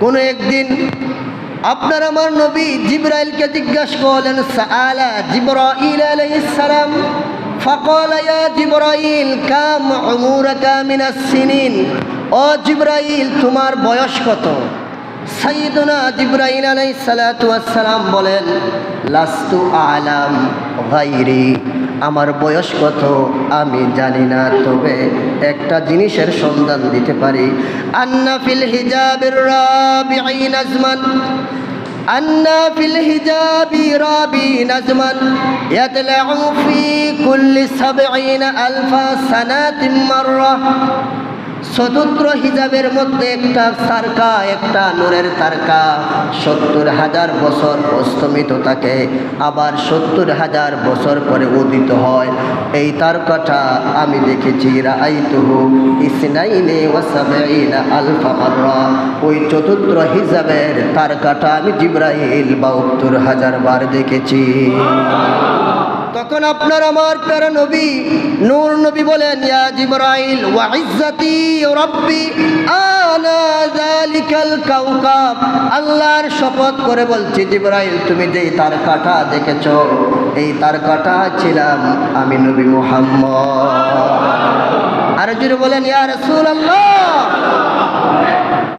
কোনো একদিন আপনার আমার নবী জিব্রাইলকে জিজ্ঞাসা করলেন সাআলা জিব্রাইল আলাইহিস সালাম فقال يا جبرائيل كم عمرك من السنين ও জিব্রাইল তোমার বয়স কত সাইদুনা জিব্রাইল আলাই সালাতাম বলেন, লাস্তু আলাম ভাইরি আমার বয়স কত? আমি জানি না, তবে একটা জিনিসের সন্ধান দিতে পারি। আন্না ফিল হিজাবের রাবিআইন আজমান, আন্না ফিল হিজাবি রাবি নাজমান ইয়াতলাউ ফি কুল্লি সাবঈনা আলফা সানাতিন মাররা। চতুর্থ হিজাবের মধ্যে একটা তারকা, একটা নূরের তারকা। সত্তর হাজার বছর অস্তমিত থাকে আবার সত্তর হাজার বছর পরে উদিত হয়। এই তারকাটা আমি দেখেছি ইসনাইনে ওই চতুর্থ হিজাবের তারকাটা আমি জিব্রাইল বাহাত্তর হাজার বার দেখেছি। তখন আপনার আমার প্যারা নবী, নূর নবী বলেন, ইয়া ওয়া ইজ্জাতি রাব্বি আনা যালিকাল কাওকাব আল্লাহর শপথ করে বলছি, জিবরাইল, তুমি যে তার কাটা দেখেছ, এই তার কাটা ছিলাম আমি নবী মুহাম্মদ। আর জুড়ে বলেন, ইয়া রাসূলুল্লাহ।